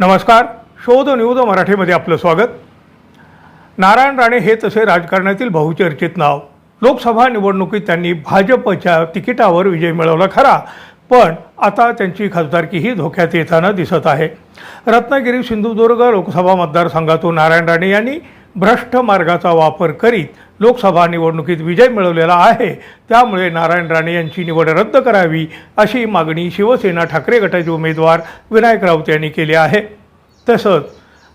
नमस्कार. शोध न्यूज मराठीमध्ये आपलं स्वागत. नारायण राणे हे तसे राजकारणातील बहुचर्चित नाव. लोकसभा निवडणुकीत त्यांनी भाजपच्या तिकिटावर विजय मिळवला खरा पण आता त्यांची खासदारकीही धोक्यात येताना दिसत आहे. रत्नागिरी सिंधुदुर्ग लोकसभा मतदारसंघातून नारायण राणे यांनी भ्रष्ट मार्गाचा वापर करीत लोकसभा निवडणुकीत विजय मिळवलेला आहे. त्यामुळे नारायण राणे यांची निवड रद्द करावी अशी मागणी शिवसेना ठाकरे गटाचे उमेदवार विनायक राऊत यांनी केली आहे. तसंच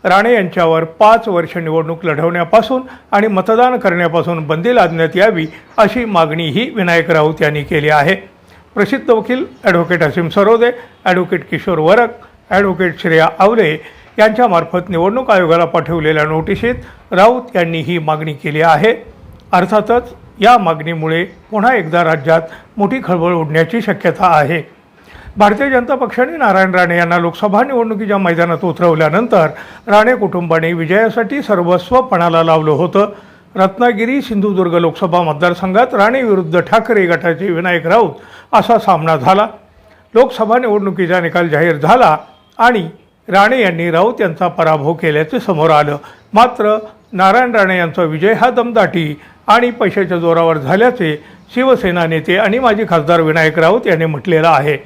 राणे यांच्यावर पाच वर्ष निवडणूक लढवण्यापासून आणि मतदान करण्यापासून बंदी लादण्यात यावी अशी मागणीही विनायक राऊत यांनी केली आहे. प्रसिद्ध वकील advocate Asim Sarode advocate Kishore Varak advocate Shreya आवले यांच्यामार्फत निवडणूक आयोगाला पाठवलेल्या नोटिशीत राऊत यांनी ही मागणी केली आहे. अर्थातच या मागणीमुळे पुन्हा एकदा राज्यात मोठी खळबळ उडण्याची शक्यता आहे. भारतीय जनता पक्षाने नारायण राणे यांना लोकसभा निवडणुकीच्या मैदानात उतरवल्यानंतर राणे कुटुंबाने विजयासाठी सर्वस्व पणाला लावलं होतं. रत्नागिरी सिंधुदुर्ग लोकसभा मतदारसंघात राणे विरुद्ध ठाकरे गटाचे विनायक राऊत असा सामना झाला. लोकसभा निवडणुकीचा निकाल जाहीर झाला आणि राणे यांनी राऊत यांचा पराभव केल्याचे समोर आलं. मात्र नारायण राणे यांचा विजय हा दमदाटी आणि पैशाच्या जोरावर झाल्याचे शिवसेना नेते आणि माजी खासदार विनायक राऊत यांनी म्हटलेलं आहे.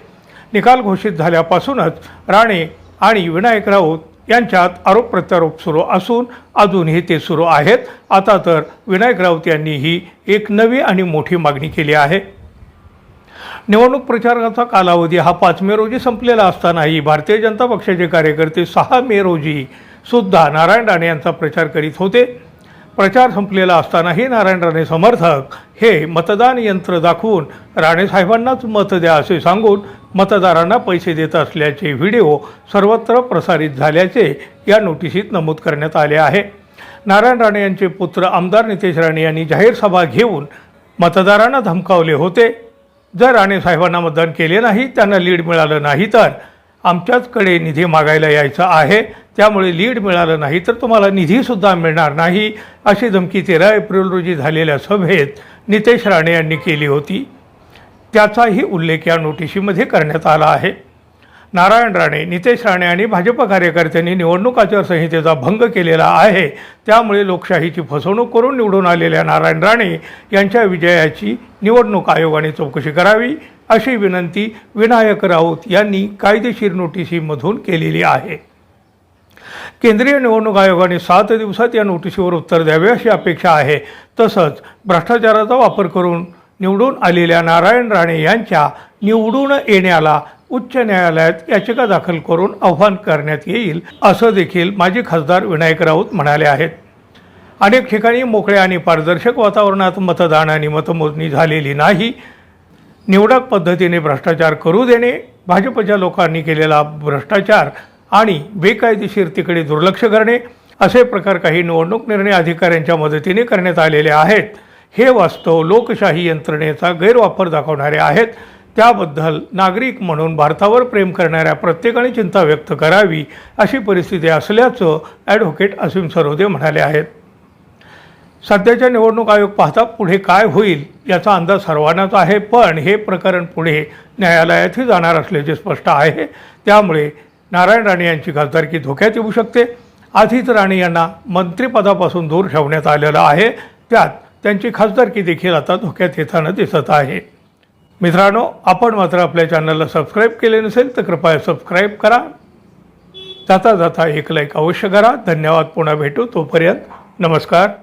निकाल घोषित झाल्यापासूनच राणे आणि विनायक राऊत यांच्यात आरोप प्रत्यारोप सुरू असून अजूनही ते सुरू आहेत. आता तर विनायक राऊत यांनी ही एक नवी आणि मोठी मागणी केली आहे. निवडणूक प्रचाराचा कालावधी हा पाच मे रोजी संपलेला असतानाही भारतीय जनता पक्षाचे कार्यकर्ते सहा मे रोजी सुद्धा नारायण राणे यांचा प्रचार करीत होते. प्रचार संपलेला असतानाही नारायण राणे समर्थक हे मतदान यंत्र दाखवून राणेसाहेबांनाच मत द्या असे सांगून मतदारांना पैसे देत असल्याचे व्हिडिओ सर्वत्र प्रसारित झाल्याचे या नोटिशीत नमूद करण्यात आले आहे. नारायण राणे यांचे पुत्र आमदार नितेश राणे यांनी जाहीर सभा घेऊन मतदारांना धमकावले होते. जर राणे साहेबांना मतदान केले नाही त्यांना लीड मिळालं नाही तर आमच्याचकडे निधी मागायला यायचं आहे. त्यामुळे लीड मिळालं नाही तर तुम्हाला निधीसुद्धा मिळणार नाही अशी धमकी तेरा एप्रिल रोजी झालेल्या सभेत नितेश राणे यांनी केली होती. त्याचाही उल्लेख या नोटिशीमध्ये करण्यात आला आहे. नारायण राणे नितेश राणे आणि भाजप कार्यकर्त्यांनी निवडणूक आचारसंहितेचा भंग केलेला आहे. त्यामुळे लोकशाहीची फसवणूक करून निवडून आलेल्या नारायण राणे यांच्या विजयाची निवडणूक आयोगाने चौकशी करावी अशी विनंती विनायक राऊत यांनी कायदेशीर नोटिशीमधून केलेली आहे. केंद्रीय निवडणूक आयोगाने सात दिवसात या नोटिशीवर उत्तर द्यावे अशी अपेक्षा आहे. तसंच भ्रष्टाचाराचा वापर करून निवडून आलेल्या नारायण राणे यांच्या निवडून येण्याला उच्च न्यायालयात याचिका दाखल करून आव्हान करण्यात येईल असं देखील माजी खासदार विनायक राऊत म्हणाले आहेत. अनेक ठिकाणी मोकळ्या आणि पारदर्शक वातावरणात मतदान आणि मतमोजणी झालेली नाही. निवडक पद्धतीने भ्रष्टाचार करू देणे भाजपच्या लोकांनी केलेला भ्रष्टाचार आणि बेकायदेशीर तिकडे दुर्लक्ष करणे असे प्रकार काही निवडणूक निर्णय अधिकाऱ्यांच्या मदतीने करण्यात आलेले आहेत. हे वास्तव लोकशाही यंत्रणेचा गैरवापर दाखवणारे आहेत. त्याबद्दल नागरिक म्हणून भारतावर प्रेम करणाऱ्या प्रत्येकाने चिंता व्यक्त करावी अशी परिस्थिती असल्याचं ॲडव्होकेट असीम सरोदे म्हणाले आहेत. सध्याच्या निवडणूक आयोग पाहता पुढे काय होईल याचा अंदाज सर्वांनाच आहे पण हे प्रकरण पुढे न्यायालयातही जाणार असल्याचे स्पष्ट आहे. त्यामुळे नारायण राणे यांची खासदारकी धोक्यात येऊ शकते. आधीच राणे यांना मंत्रिपदापासून दूर ठेवण्यात आलेलं आहे. त्यात त्यांची खासदारकी देखील आता धोक्यात येताना दिसत आहे. मित्रांनो आपण मात्र आपल्या चॅनलला सबस्क्राईब केले नसेल तर कृपया सबस्क्राईब करा. जाता जाता एक लाईक अवश्य करा. धन्यवाद. पुन्हा भेटू तोपर्यंत नमस्कार.